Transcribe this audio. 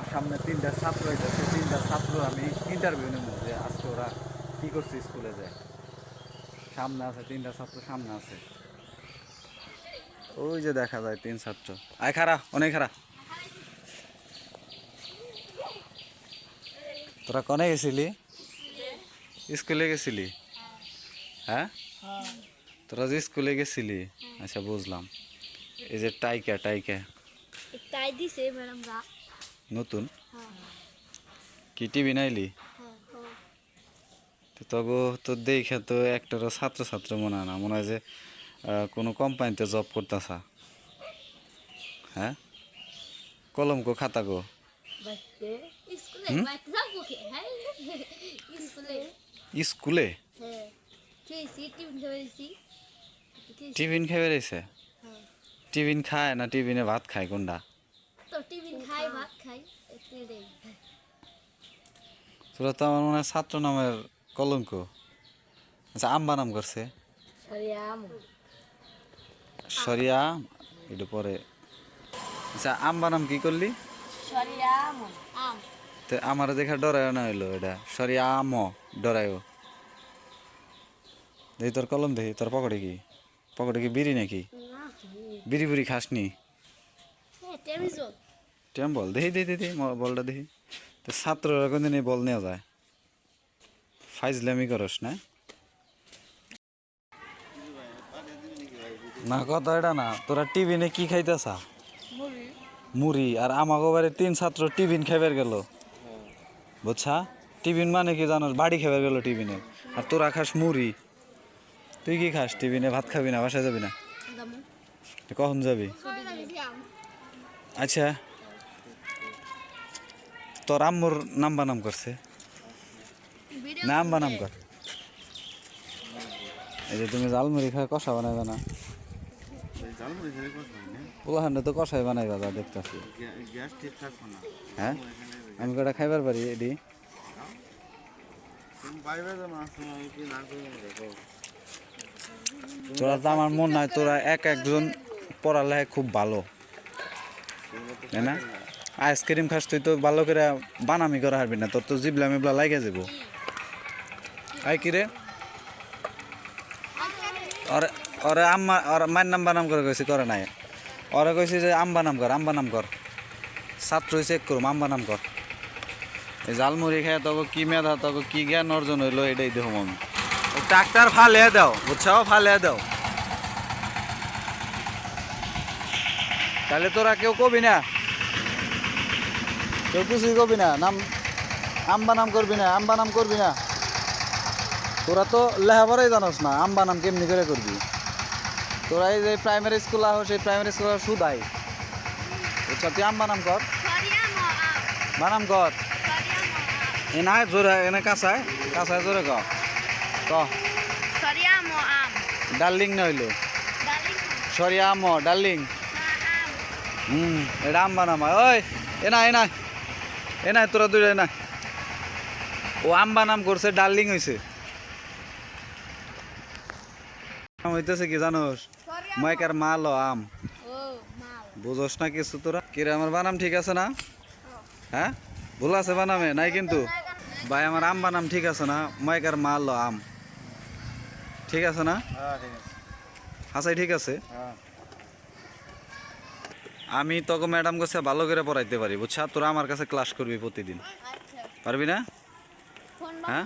আমার সামনে তিনটা ছাত্র হইতেছে, তিনটা ছাত্র আমি ইন্টারভিউ নেব যে আজকে ওরা কি করছে স্কুলে যায়। সামনে আছে, তিনটা ছাত্র সামনে আছে। ওই যে দেখা যায় তিন ছাত্র। আয় খারা অনেক খারা তোরা কনে গেছিলি? স্কুলে গেছিলি? হ্যাঁ? তোরা যে স্কুলে গেছিলি? আচ্ছা বুঝলাম। এই যে টাইকা টাইকা। তাই দিছে ম্যাডাম রা নতুন? হ্যাঁ কি টিভি নাইলি? হ্যাঁ তো তগো তো দেখে তো একটারও ছাত্রছাত্র মনে হয় না মনে হয় যে কোনো কোম্পানিতে জব করতেছা। হ্যাঁ? কলম কো খাতা গো স্কুলে হ্যাঁ। হ্যাঁ টিফিন বেরিয়েছে হ্যাঁ। টিফিন খায় না টিফিনে ভাত খায় কোনটা তো টিফিন খাই ভাত খাই এতে তোরা তো আমার মনে হয় ছাত্র নামের কলঙ্ক। আচ্ছা আম্বা নাম করছে। সরিয়া একটু পরে। আচ্ছা আম্বা নাম কি করলি? তো আমার দেখা ডরায় না হইল এটা। সরিয়া আম ডরায় দেখি তোর কলম দেখি তোর পকেটে কি? পকেটে কি বিড়ি নাকি? বিড়ি বুড়ি খাসনি? টেম বল দেখি দেখি দেখি বলটা দেখি। তো ছাত্ররা কোনদিন এই বল নেওয়া যায়? ফাইজলামি করস না? না কথা এটা না। তোরা টিফিনে কি খাইতেছা? মুড়ি। মুড়ি। আর আমাকে বাড়ি তিন ছাত্র টিফিন খাইবার গেল। বুঝছা? টিফিন মানে কি জানোস? বাড়ি খাইবার গেল টিফিনে। আর তোরা খাস মুড়ি। তুই কি খাস টিফিনে? ভাত খাবি না? বাসায় যাবি না? কখন যাবি? আচ্ছা। তোর আম্মুর নাম বানাম করছে। নাম বানাম কর। এই যে তুমি জালমুড়ি খায় কষা বানাইবে না। হয় তো কষাই বানাইবা যা দেখতেছি। হ্যাঁ? আমি কটা খাইবার পারি এডি? তোরা তো আমার মন নাই তোরা এক একজন পড়ালেখা খুব ভালো। তাই না। আইসক্রিম খাস, তুই তো ভালো করে বানামি করা হারবি না, তোর তো জিবলা মিবলা লাগে যাব আই কি রে? ওরে ওরে আম্মা, ওর মায়ের নাম বানাম করে কইছে, করে নাই। ওরে কইছে যে আম্বা নাম কর আম্বা নাম কর। ছাত্র চেক করুম আম্বা নাম কর। এই জালমুড়ি খায় তোকে কি মেধা তোকে কি জ্ঞান অর্জন হইল, এটাই দেখো আমি ট্রাক্টর ফালিয়ে দাও বুঝছাও ফালিয়ে দাও। তাহলে তোরা কেউ কবি না? কেউ কিছুই কবি না, নাম আম্বা নাম করবি না, আম্বা নাম করবি না। তোরা তো লেখাপড়াই জানোস না, আম্বা নাম কেমনি করে করবি? তোরা এই যে প্রাইমারি স্কুল আহ, সেই প্রাইমারি স্কুল সুদাই। বুঝছা তুই আম্বা নাম কর। আম বানাম কর। সরিয়াম এ না জোরে, এনে কাঁচায় কাঁচায় জোরে ক। ক। আম ডার্লিং নইলো সরি, আম, ডার্লিং। আম হুম, এটা আম্বা নামা ওই, এ না এ না তোরা দুই না ও আম্বা নাম করছে ডার্লিং হইছে। নাম হইতেছে কি জানোস? মাইকার মাল আম। বুঝোস না কিছু তোরা? কিরে আমার বানাম ঠিক আছে না? হ্যাঁ? ভুল আছে বানামে নাই কিন্তু? ভাই আমার আম বানাম ঠিক আছে না? মাইকার মাল আম। ঠিক আছে না? হ্যাঁ আছে। হাসাই ঠিক আছে? হ্যাঁ। আমি তোকে ম্যাডাম কাছে ভালো করে পড়াইতে পারি বুঝছা? তোরা আমার কাছে ক্লাস করবি প্রতিদিন। আচ্ছা। পারবি না? হ্যাঁ?